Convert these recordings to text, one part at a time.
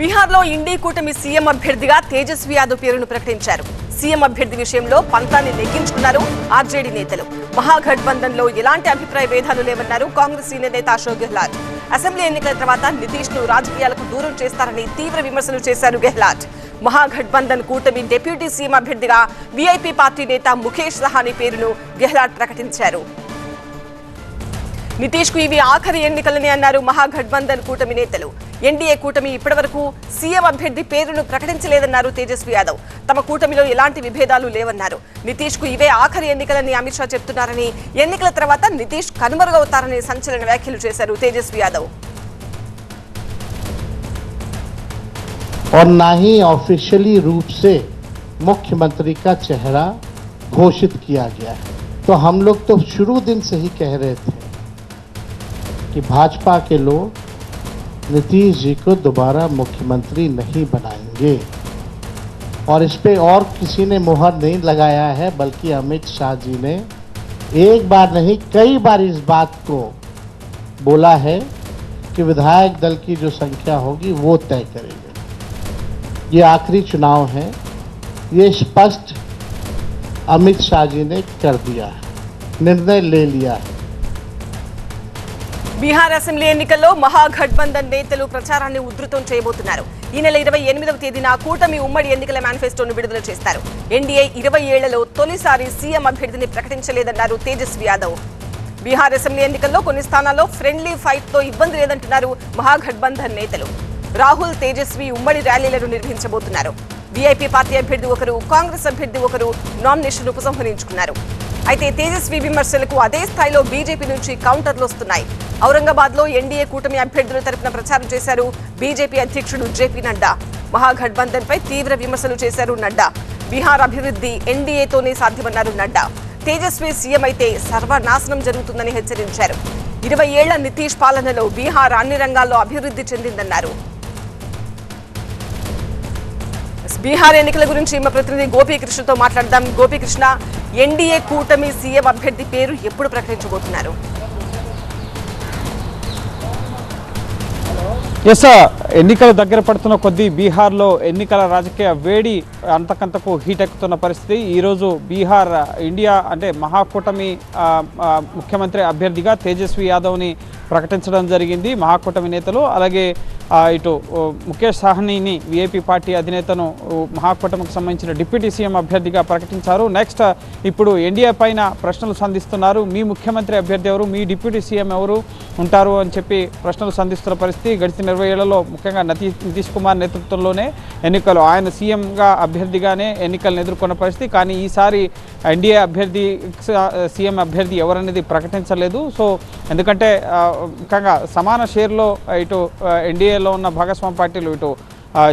బీహార్లో ఇండీ కూటమి సీఎం అభ్యర్థిగా తేజస్వి యాదవ్ పేరును ప్రకటించారు. సీఎం అభ్యర్థి విషయంలో పంతాన్ని నెగ్గించుకున్నారు ఆర్జేడీ నేతలు. మహాగఠబంధన్లో ఎలాంటి అభిప్రాయ భేదాలు లేవన్నారు కాంగ్రెస్ సీనియర్ నేత అశోక్ గెహ్లాట్. అసెంబ్లీ ఎన్నికల తర్వాత నితీష్ను రాజకీయాలకు దూరం చేస్తారని తీవ్ర విమర్శలు చేశారు గెహ్లాట్. మహాగఠబంధన్ కూటమి డిప్యూటీ సీఎం అభ్యర్థిగా వీఐపీ పార్టీ నేత ముఖేష్ సహాని పేరును గెహ్లాట్ ప్రకటించారు. నితీష్ కు ఇవి ఆఖరి ఎన్నికలని అన్నారు మహాగఠబంధన్ కూటమి నేతలు ఎన్డీఏ కూటమి ఇప్పటివరకు సీఎం అభ్యర్థి పేరును ప్రకటించలేదన్నారు తేజస్వి యాదవ్ తమ కూటమిలో ఎలాంటి విభేదాలు లేవన్నారు నితీష్ కు ఇవే ఆఖరి ఎన్నికలని అమిత్ షా చెప్తున్నారని ఎన్నికల తర్వాత నితీష్ కనుమరుగవుతారని సంచలన వ్యాఖ్యలు చేశారు తేజస్వి యాదవ్ और ना ही ऑफिशियली रूप से मुख्यमंत्री का चेहरा घोषित किया गया है तो हम लोग तो शुरू दिन से ही कह रहे थे कि भाजपा के लोग नीतीश जी को दोबारा मुख्यमंत्री नहीं बनाएँगे। और इस पे और किसी ने मुहर नहीं लगाया है, बल्कि अमित शाह जी ने एक बार नहीं, कई बार इस बात को बोला है कि विधायक दल की जो संख्या होगी वो तय करेंगे। ये आखिरी चुनाव है। ये स्पष्ट अमित शाह जी ने कर दिया है। निर्णय ले लिया है। బీహార్ అసెంబ్లీ ఎన్నికల్లో మహాగఠబంధన్ నేతలు ప్రచారాన్ని ఉధృతం చేయబోతున్నారు. ఈ నెల ఇరవై ఎనిమిదవ తేదీన కూటమి ఉమ్మడి ఎన్నికల మేనిఫెస్టోను విడుదల చేస్తారు. ఎన్డీఏ ఇరవై ఏళ్ళలో తొలిసారి సీఎం అభ్యర్థిని ప్రకటించలేదన్నారు తేజస్వి యాదవ్. బీహార్ అసెంబ్లీ ఎన్నికల్లో కొన్ని స్థానాల్లో ఫ్రెండ్లీ ఫైట్తో ఇబ్బంది లేదంటున్నారు మహాగఠబంధన్ నేతలు. రాహుల్ తేజస్వి ఉమ్మడి ర్యాలీలను నిర్వహించబోతున్నారు. వీఐపీ పార్టీ అభ్యర్థి ఒకరు కాంగ్రెస్ అభ్యర్థి ఒకరు నామినేషన్ ఉపసంహరించుకున్నారు. అయితే తేజస్వి విమర్శలకు అదే స్థాయిలో బీజేపీ నుంచి కౌంటర్లు వస్తున్నాయి. ఔరంగాబాద్లో ఎన్డీఏ కూటమి అభ్యర్థుల తరపున ప్రచారం చేశారు బీజేపీ అధ్యక్షుడు జేపీ నడ్డా. మహాగఠబంధన్ పై తీవ్ర విమర్శలు చేశారు నడ్డా. బీహార్ అభివృద్ధి ఎన్డీఏతోనే సాధ్యమన్నారు నడ్డా. తేజస్వి సీఎం అయితే సర్వనాశనం జరుగుతుందని హెచ్చరించారు. ఇరవై ఏళ్ళ నితీష్ పాలనలో బీహార్ అన్ని రంగాల్లో అభివృద్ధి చెందిందన్నారు. బీహార్ ఎన్నికల గురించి మా ప్రతినిధి గోపీకృష్ణతో మాట్లాడదాం. గోపీకృష్ణ ఎన్డీఏ కూటమి సీఎం అభ్యర్థి పేరు ఎప్పుడు ప్రకటించబోతున్నారు? ఎస్ ఎన్నికలు దగ్గర పడుతున్న కొద్దీ బీహార్లో ఎన్నికల రాజకీయ వేడి అంతకంతకు హీట్ ఎక్కుతున్న పరిస్థితి. ఈరోజు బీహార్ ఇండియా అంటే మహాకూటమి ముఖ్యమంత్రి అభ్యర్థిగా తేజస్వి యాదవ్ని ప్రకటించడం జరిగింది. మహాకూటమి నేతలు అలాగే ఇటు ముఖేష్ సాహ్నిని విఏపీ పార్టీ అధినేతను మహాకూటమికి సంబంధించిన డిప్యూటీ సీఎం అభ్యర్థిగా ప్రకటించారు. నెక్స్ట్ ఇప్పుడు ఎన్డీఏ పైన ప్రశ్నలు సంధిస్తున్నారు. మీ ముఖ్యమంత్రి అభ్యర్థి ఎవరు? మీ డిప్యూటీ సీఎం ఎవరు ఉంటారు అని చెప్పి ప్రశ్నలు సంధిస్తున్న పరిస్థితి గడిచిన ఇరవై ఏళ్ళలో ముఖ్యంగా నతీ నితీష్ కుమార్ నేతృత్వంలోనే ఎన్నికలు. ఆయన సీఎంగా అభ్యర్థిగానే ఎన్నికలను ఎదుర్కొన్న పరిస్థితి. కానీ ఈసారి ఎన్డీఏ అభ్యర్థి సీఎం అభ్యర్థి ఎవరనేది ప్రకటించలేదు. సో ఎందుకంటే ముఖ్యంగా సమాన షేర్లో ఇటు ఎన్డీఏలో ఉన్న భాగస్వామ్య పార్టీలు ఇటు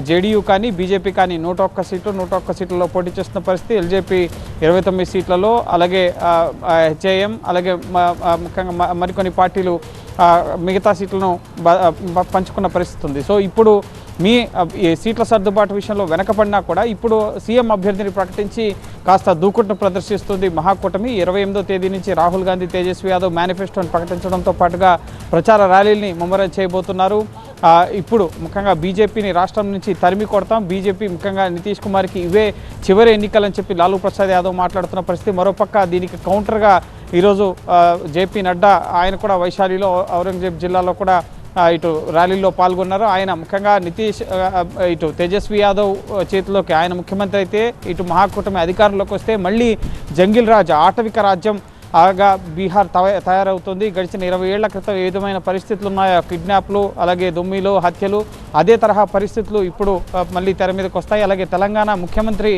జేడీయూ కానీ బీజేపీ కానీ నూట ఒక్క సీట్లు నూట ఒక్క సీట్లలో పోటీ చేస్తున్న పరిస్థితి. ఎల్జేపీ ఇరవై తొమ్మిది సీట్లలో అలాగే హెచ్ఐఎం అలాగే ముఖ్యంగా మ- మరికొన్ని పార్టీలు మిగతా సీట్లను పంచుకున్న పరిస్థితి ఉంది. సో ఇప్పుడు మీ సీట్ల సర్దుబాటు విషయంలో వెనకబడినా కూడా ఇప్పుడు సీఎం అభ్యర్థిని ప్రకటించి కాస్త దూకుడును ప్రదర్శిస్తుంది మహాకూటమి. ఇరవై ఎనిమిదో తేదీ నుంచి రాహుల్ గాంధీ తేజస్వి యాదవ్ మేనిఫెస్టోను ప్రకటించడంతో పాటుగా ప్రచార ర్యాలీని ముమ్మరం చేయబోతున్నారు. ఇప్పుడు ముఖ్యంగా బీజేపీని రాష్ట్రం నుంచి తరిమి కొడతాం. బీజేపీ ముఖ్యంగా నితీష్ కుమార్కి ఇవే చివరి ఎన్నికలని చెప్పి లాలూ ప్రసాద్ యాదవ్ మాట్లాడుతున్న పరిస్థితి. మరోపక్క దీనికి కౌంటర్గా ఈరోజు జేపీ నడ్డా ఆయన కూడా వైశాలిలో ఔరంగజేబ్ జిల్లాలో కూడా ఇటు ర్యాలీలో పాల్గొన్నారు. ఆయన ముఖ్యంగా నితీష్ ఇటు తేజస్వి యాదవ్ చేతిలోకి ఆయన ముఖ్యమంత్రి అయితే ఇటు మహాకూటమి అధికారంలోకి వస్తే మళ్ళీ జంగిల్ రాజ్ ఆటవిక రాజ్యం ఆగా బీహార్ తవ- తయారవుతుంది. గడిచిన ఇరవై ఏళ్ళ క్రితం ఏ విధమైన పరిస్థితులు ఉన్నాయో కిడ్నాప్లు అలాగే దొమ్మిలు హత్యలు అదే తరహా పరిస్థితులు ఇప్పుడు మళ్ళీ తెర మీదకి వస్తాయి. అలాగే తెలంగాణ ముఖ్యమంత్రి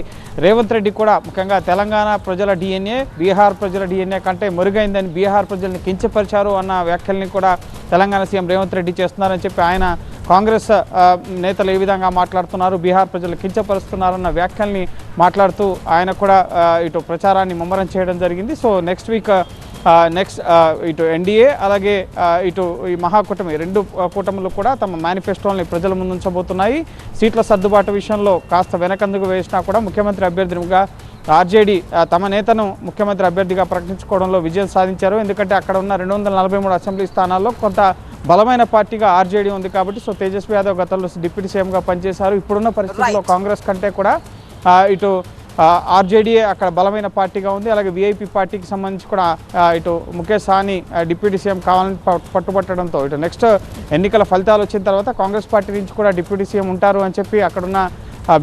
రేవంత్ రెడ్డి కూడా ముఖ్యంగా తెలంగాణ ప్రజల డిఎన్ఏ బీహార్ ప్రజల డిఎన్ఏ కంటే మెరుగైందని బీహార్ ప్రజల్ని కించపరిచారు అన్న వ్యాఖ్యల్ని కూడా తెలంగాణ సీఎం రేవంత్ రెడ్డి చేస్తున్నారని చెప్పి ఆయన కాంగ్రెస్ నేతలు ఏ విధంగా మాట్లాడుతున్నారు బీహార్ ప్రజలు కించపరుస్తున్నారన్న వ్యాఖ్యల్ని మాట్లాడుతూ ఆయన కూడా ఇటు ప్రచారాన్ని ముమ్మరం చేయడం జరిగింది. సో నెక్స్ట్ వీక్ నెక్స్ట్ ఇటు ఎన్డీఏ అలాగే ఇటు ఈ మహాకూటమి రెండు కూటములు కూడా తమ మేనిఫెస్టోల్ని ప్రజల ముందుంచబోతున్నాయి సీట్ల సర్దుబాటు విషయంలో కాస్త వెనకందుకు వేసినా కూడా ముఖ్యమంత్రి అభ్యర్థిగా ఆర్జేడీ తమ నేతను ముఖ్యమంత్రి అభ్యర్థిగా ప్రకటించుకోవడంలో విజయం సాధించారు. ఎందుకంటే అక్కడ ఉన్న రెండు వందల నలభై మూడు అసెంబ్లీ స్థానాల్లో కొంత బలమైన పార్టీగా ఆర్జేడీ ఉంది కాబట్టి సో తేజస్వి యాదవ్ గతంలో డిప్యూటీ సీఎంగా పనిచేశారు. ఇప్పుడున్న పరిస్థితుల్లో. కాంగ్రెస్ కంటే కూడా ఇటు ఆర్జేడీ అక్కడ బలమైన పార్టీగా ఉంది. అలాగే విఐపి పార్టీకి సంబంధించి కూడా ఇటు ముఖేష్ సాని డిప్యూటీ సీఎం కావాలని పట్టుబట్టడంతో ఇటు నెక్స్ట్ ఎన్నికల ఫలితాలు వచ్చిన తర్వాత కాంగ్రెస్ పార్టీ నుంచి కూడా డిప్యూటీ సీఎం ఉంటారు అని చెప్పి అక్కడున్న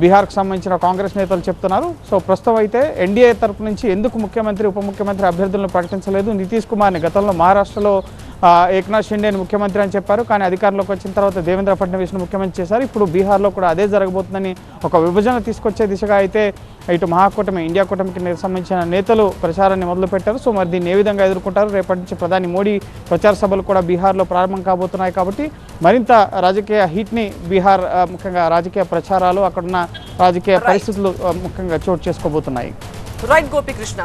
బీహార్కు సంబంధించిన కాంగ్రెస్ నేతలు చెప్తున్నారు. సో ప్రస్తుతం అయితే ఎన్డీఏ తరపు నుంచి ఎందుకు ముఖ్యమంత్రి ఉప ముఖ్యమంత్రి అభ్యర్థులను ప్రకటించలేదు? నితీష్ కుమార్ని గతంలో మహారాష్ట్రలో ఏక్నాథ్ షిండేని ముఖ్యమంత్రి అని చెప్పారు. కానీ అధికారంలోకి వచ్చిన తర్వాత దేవేంద్ర ఫడ్నవీస్ను ముఖ్యమంత్రి చేశారు. ఇప్పుడు బీహార్లో కూడా అదే జరగబోతుందని ఒక విభజన తీసుకొచ్చే దిశగా అయితే ఇటు మహాకూటమి ఇండియా కూటమికి సంబంధించిన నేతలు ప్రచారాన్ని మొదలుపెట్టారు. సో మరి దీన్ని ఏ విధంగా ఎదుర్కొంటారు? రేపటి నుంచి ప్రధాని మోడీ ప్రచార సభలు కూడా బీహార్లో ప్రారంభం కాబోతున్నాయి కాబట్టి మరింత రాజకీయ హీట్ని బీహార్ ముఖ్యంగా రాజకీయ ప్రచారాలు అక్కడున్న రాజకీయ. పరిస్థితులు ముఖ్యంగా చోటు చేసుకోబోతున్నాయి. రైట్ గోపికృష్ణ.